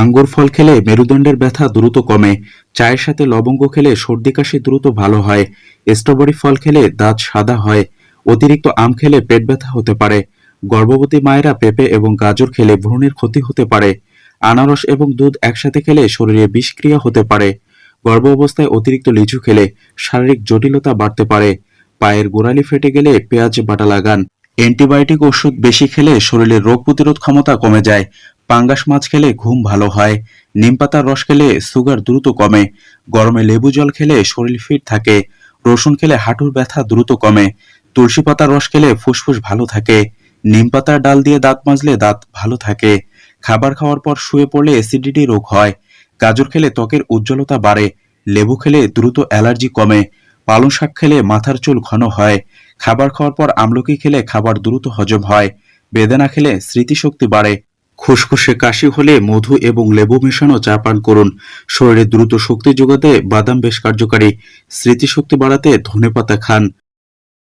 আঙ্গুর ফল খেলে মেরুদণ্ডের ব্যথা দ্রুত কমে। চায়ের সাথে লবঙ্গ খেলে সর্দি কাশি দ্রুত ভালো হয়। স্ট্রবেরি ফল খেলে দাঁত সাদা হয়। অতিরিক্ত আম খেলে পেট ব্যথা হতে পারে। গর্ভবতী মায়েরা পেঁপে এবং গাজর খেলে ভ্রূণের ক্ষতি হতে পারে। আনারস এবং দুধ একসাথে খেলে শরীরে বিষক্রিয়া হতে পারে। গর্ভ অবস্থায় অতিরিক্ত লিচু খেলে শারীরিক জটিলতা বাড়তে পারে। পায়ের গোড়ালি ফেটে গেলে পেঁয়াজ বাটা লাগান। অ্যান্টিবায়োটিক ওষুধ বেশি খেলে শরীরের রোগ প্রতিরোধ ক্ষমতা কমে যায়। পাঙ্গাস মাছ খেলে ঘুম ভালো হয়, নিম পাতার রস খেলে সুগার দ্রুত কমে, গরমে লেবু জল খেলে শরীর ফিট থাকে, রসুন খেলে হাঁটুর ব্যথা দ্রুত কমে, তুলসী পাতার রস খেলে ফুসফুস ভালো থাকে, নিম পাতার ডাল দিয়ে দাঁত মাজলে দাঁত ভালো থাকে, খাবার খাওয়ার পর শুয়ে পড়লে অ্যাসিডিটি রোগ হয়, গাজর খেলে ত্বকের উজ্জ্বলতা বাড়ে, লেবু খেলে দ্রুত অ্যালার্জি কমে, পালং শাক খেলে মাথার চুল ঘন হয়, খাবার খাওয়ার পর আমলকি খেলে খাবার দ্রুত হজম হয়, বেদানা খেলে স্মৃতিশক্তি বাড়ে খুসখুসে কাশি হলে মধু এবং লেবু মেশানো চা পান করুন। শরীরে দ্রুত শক্তি যোগাতে বাদাম বেশ কার্যকারী। স্মৃতিশক্তি বাড়াতে ধনে পাতা খান।